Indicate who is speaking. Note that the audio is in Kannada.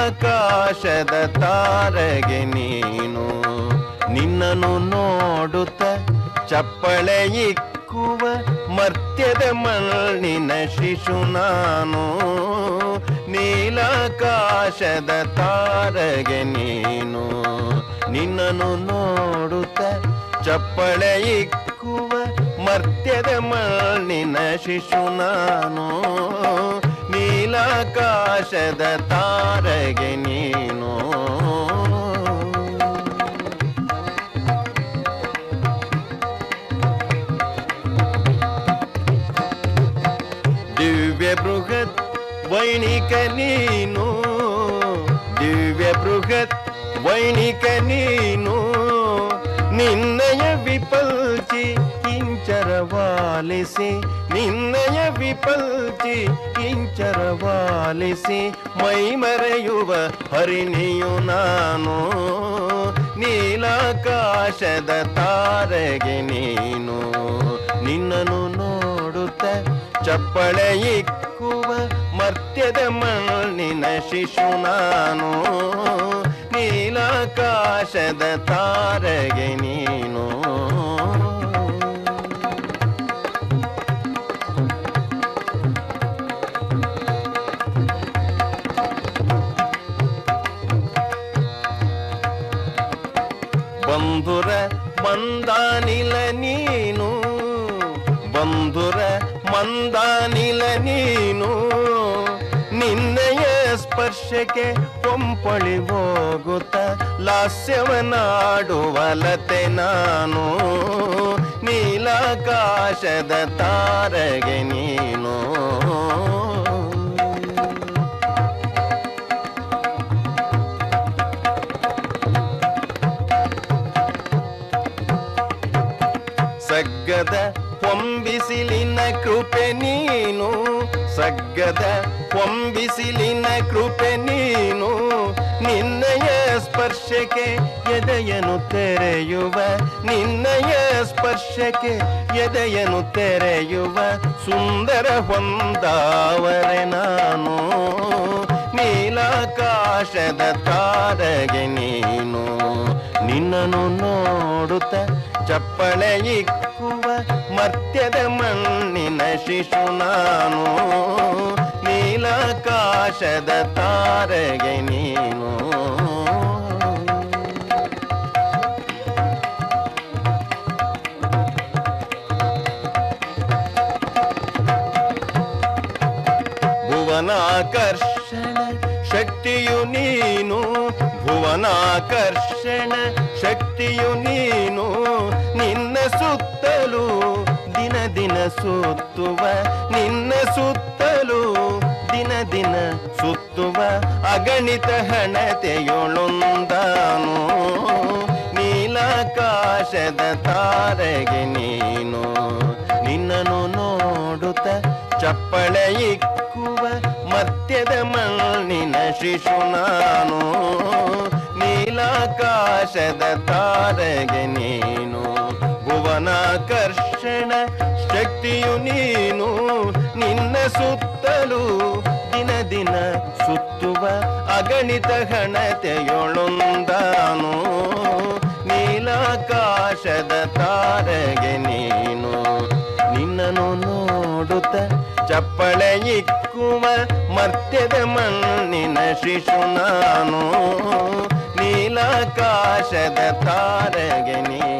Speaker 1: ನೀಲಾಕಾಶದ ತಾರಗೆ ನೀನು ನಿನ್ನನ್ನು ನೋಡುತ್ತ ಚಪ್ಪಳೆ ಇಕ್ಕುವ ಮರ್ತ್ಯದ ಮಣ್ಣಿನ ಶಿಶು ನಾನು. ನೀಲಾಕಾಶದ ತಾರಗೆ ನೀನು ನಿನ್ನನ್ನು ನೋಡುತ್ತ ಚಪ್ಪಳೆ ಇಕ್ಕುವ ಮರ್ತ್ಯದ ಮಣ್ಣಿನ ಶಿಶು ನಾನು. ನೀಲಾಕಾಶದ ತಾರಗೆ ನೀನು. ದಿವ್ಯ ಬೃಹತ್ ವೈಣಿಕ ನೀನು. ದಿವ್ಯ ಬೃಹತ್ ವೈಣಿಕ ನೀನು. ನಿನ್ನಯ ವಿಪಲ್ಚಿ ಇಂಚರವಾಲಿಸಿ ನಿನ್ನಯ ವಿಪಲ್ಚಿ ಇಂಚರವಾಲಿಸಿ ಮೈ ಮರೆಯುವ ಹರಿಣಿಯು ನಾನು. ನೀಲಾಕಾಶದ ತಾರೆಗೆ ನೀನು. ನಿನ್ನನ್ನು ನೋಡುತ್ತ ಚಪ್ಪಳೆ ಇಕ್ಕುವ ಮರ್ತ್ಯದ ಮಣ್ಣಿನ ಶಿಶು ನಾನು. ನೀಲಾಕಾಶದ ತಾರೆಗೆ ನೀನು. ಬಂಧುರ ಮಂದಾನಿಲ ನೀನು. ಬಂಧುರ ಮಂದಾನಿಲ ನೀನು. ನಿನ್ನೆಯ ಸ್ಪರ್ಶಕ್ಕೆ ಪೊಂಪಳಿ ಹೋಗುತ್ತ ಲಾಸ್ಯವನಾಡುವಲತೆ ನಾನು. ನೀಲಾಕಾಶದ ತಾರಗೆ ನೀನು. ಸಗ್ಗದ ಹೊಂಬಿಸಿಲಿನ ಕೃಪೆ ನೀನು. ಸಗ್ಗದ ಹೊಂಬಿಸಿಲಿನ ಕೃಪೆ ನೀನು. ನಿನ್ನಯ ಸ್ಪರ್ಶಕ್ಕೆ ಎದೆಯನು ತೆರೆಯುವ, ನಿನ್ನಯ ಸ್ಪರ್ಶಕ್ಕೆ ಎದೆಯನು ತೆರೆಯುವ ಸುಂದರ ಹೊಂದಾವರೆ ನಾನು. ನೀಲಾಕಾಶದ ತಾರಗೆ ನೀನು. ನಿನ್ನನ್ನು ನೋಡುತ್ತ ಚಪ್ಪಳೆ ಇಕ್ಕುವ ಮರ್ತ್ಯದ ಮಣ್ಣಿನ ಶಿಶು ನಾನು. ನೀಲಾಕಾಶದ ತಾರೆಗೆ ನೀನು. ಭುವನಾಕರ್ಷಣ ಶಕ್ತಿಯು ನೀನು. ಭುವನಾಕರ್ಷಣ ಶಕ್ತಿಯು ನೀನು, ನಿನ್ನ ಸುತ್ತಲೂ ದಿನ ದಿನ ಸುತ್ತುವ, ನಿನ್ನ ಸುತ್ತಲೂ ದಿನ ದಿನ ಸುತ್ತುವ ಅಗಣಿತ ಹಣತೆಯೊಳೊಂದಾನು. ನೀಲಾಕಾಶದ ತಾರೆಗೆ ನೀನು ನಿನ್ನನು ನೋಡುತ್ತ ಚಪ್ಪಳೆ ಇಕ್ಕುವ ಮತ್ಯದ ಮಣ್ಣಿನ ಶಿಶು ನಾನು. ನೀಲಾಕಾಶದ ತಾರೆಗೆ ನೀನು ಭುವನಾಕರ್ಷಣ, ಶಕ್ತಿಯು ನೀನು ನಿನ್ನ ಸುತ್ತಲೂ ದಿನ ದಿನ ಸುತ್ತುವ ಅಗಣಿತ ಗಣತೆಯೊಳೊಂದಾನು ನೀಲಾಕಾಶದ ತಾರೆಗೆ ನೀನು ನಿನ್ನನ್ನು ನೋಡುತ್ತ ಚಪ್ಪಳೆ ಇಕ್ಕುವ ಮರ್ತ್ಯದ ಮಣ್ಣಿನ ಶಿಶು ನಾನು. ನೀಲಾಕಾಶದ ತಾರಗೆ ನೀನು